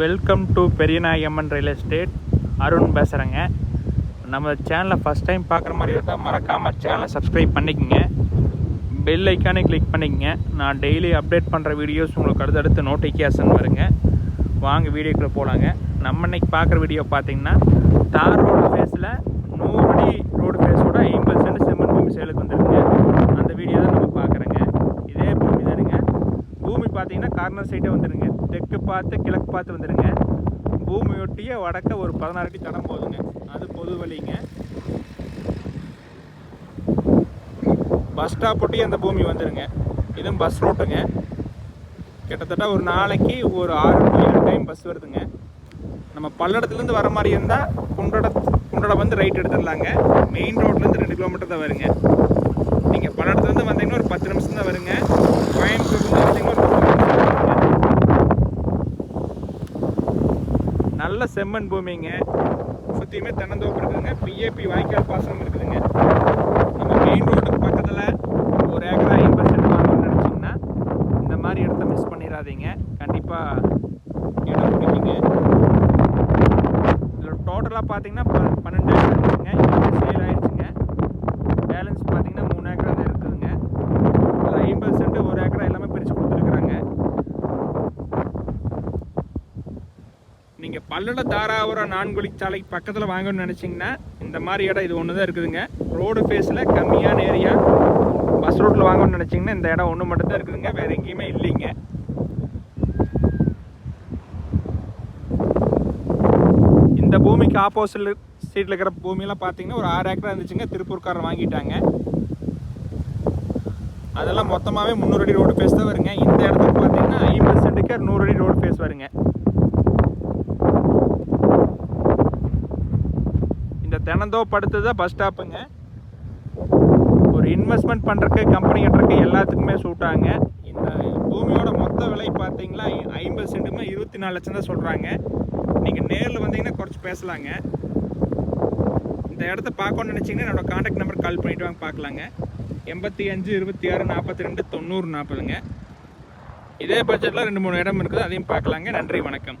Welcome to Periyanayamman real estate Arun பேசுகிறேங்க நம்ம சேனலை ஃபஸ்ட் டைம் பார்க்குற மாதிரி இருந்தால் மறக்காமல் சேனலை சப்ஸ்கிரைப் பண்ணிக்கோங்க. பெல் ஐக்கானே கிளிக் பண்ணிக்கங்க. நான் டெய்லி அப்டேட் பண்ணுற வீடியோஸ் உங்களுக்கு அடுத்தடுத்து நோட்டிஃபிகேஷன் வருங்க. வாங்க வீடியோக்குள்ளே போகலாங்க நம்ம இன்னைக்கு பார்க்குற வீடியோ பார்த்தீங்கன்னா தார் ரோடு ஃபேஸில் நூறு அடி ரோடு ஃபேஸோட ஐம்பது சென்ட் செம்மண் பூமி சேலுக்கு வந்துருக்குங்க அந்த வீடியோ தான் நம்ம பார்க்குறோங்க இதே பூமி தானுங்க பூமி பார்த்தீங்கன்னா கார்னர் சைட்டே வந்துடுங்க தெற்கு பார்த்து கிழக்கு பார்த்து வந்துடுங்க பூமியொட்டிய வடக்க ஒரு பதினாறு அடி தடம் போகுதுங்க அது பொது வழிங்க. பஸ் ஸ்டாப் ஒட்டி அந்த பூமி வந்துடுங்க இதுவும் பஸ் ரோட்டுங்க கிட்டத்தட்ட ஒரு நாளைக்கு ஒரு ஆறு டு ஏழு டைம் பஸ் வருதுங்க. நம்ம பல்லடத்துலேருந்து வர மாதிரி இருந்தால் குண்டட குண்டட வந்து ரைட் எடுத்துடலாங்க. மெயின் ரோட்லேருந்து ரெண்டு கிலோமீட்டர் தான் வருங்க. நீங்கள் பல்லடத்துலேருந்து வந்தீங்கன்னா ஒரு பத்து நிமிஷம் தான் வருங்க கோயம்புத்தூர்லேருந்து வந்தீங்கன்னா ஒரு பத்து நிமிஷம் தான் வருங்க நல்ல செம்மண் பூமிங்க. சுற்றியுமே தென்னந்தோப்பு இருக்குதுங்க. பிஏபி வாய்க்கால் பாசனம் இருக்குதுங்க. நம்ம மெயின் ரோட்டுக்கு பக்கத்தில் ஒரு ஏக்கரா ஐம்பது சென்ட் வாங்கணும்னு நினச்சிங்கன்னா இந்த மாதிரி இடத்த மிஸ் பண்ணிடாதீங்க. கண்டிப்பாக இடம் பிடிக்குங்க. இதில் டோட்டலாக பார்த்தீங்கன்னா ப- பன்னெண்டு ஏக்கர் இருக்குதுங்க இது சேல் ஆயிடுச்சுங்க பேலன்ஸ் பார்த்தீங்கன்னா மூணு ஏக்கரா தான் இருக்குதுங்க அதில் ஐம்பது சென்ட் ஒரு ஏக்கரா எல்லாமே பிரித்து கொடுத்துருக்குறாங்க நீங்கள் பல்லட தாராபுரம் நான்குழி சாலைக்கு பக்கத்தில் வாங்கணும்னு நினச்சிங்கன்னா இந்த மாதிரி இடம் இது ஒன்று தான் இருக்குதுங்க ரோடு ஃபேஸில் கம்மியான ஏரியா பஸ் ரோட்டில் வாங்கணும்னு நினச்சிங்கன்னா இந்த இடம் ஒன்று மட்டும்தான் இருக்குதுங்க. வேறு எங்கேயுமே இல்லைங்க. இந்த பூமிக்கு ஆப்போசிட் சைடில் இருக்கிற பூமியெல்லாம் பார்த்தீங்கன்னா ஒரு ஆறு ஏக்கரா இருந்துச்சுங்க. திருப்பூர்காரர் வாங்கிட்டாங்க. அதெல்லாம் மொத்தமாகவே முந்நூறு அடி ரோடு ஃபேஸ் தான் வருங்க. இந்த இடத்துக்கு பார்த்தீங்கன்னா ஐம்பது சென்ட்டுக்கு நூறு அடி ரோடு ஃபேஸ் வருங்க. இந்த தினந்தோப்பு தான் பஸ் ஸ்டாப்புங்க ஒரு இன்வெஸ்ட்மெண்ட் பண்ணுறக்கு கம்பெனி கட்டுறக்கு எல்லாத்துக்குமே சூட்டாங்க இந்த பூமியோட மொத்த விலை பார்த்தீங்களா ஐம்பது சென்ட்டுமே இருபத்தி நாலு லட்சம் தான் சொல்கிறாங்க நீங்கள் நேரில் வந்தீங்கன்னா குறைச்சி பேசலாங்க. இந்த இடத்த பார்க்கணும்னு நினச்சிங்கன்னா என்னோட காண்டாக்ட் நம்பர் கால் பண்ணிட்டு வாங்க பார்க்கலாங்க. எண்பத்தி அஞ்சு இருபத்தி ஆறு நாற்பத்தி ரெண்டு தொண்ணூறு நாற்பதுங்க. இதே பட்ஜெட்டில் ரெண்டு மூணு இடம் இருக்குது அதையும் பார்க்கலாங்க. நன்றி வணக்கம்.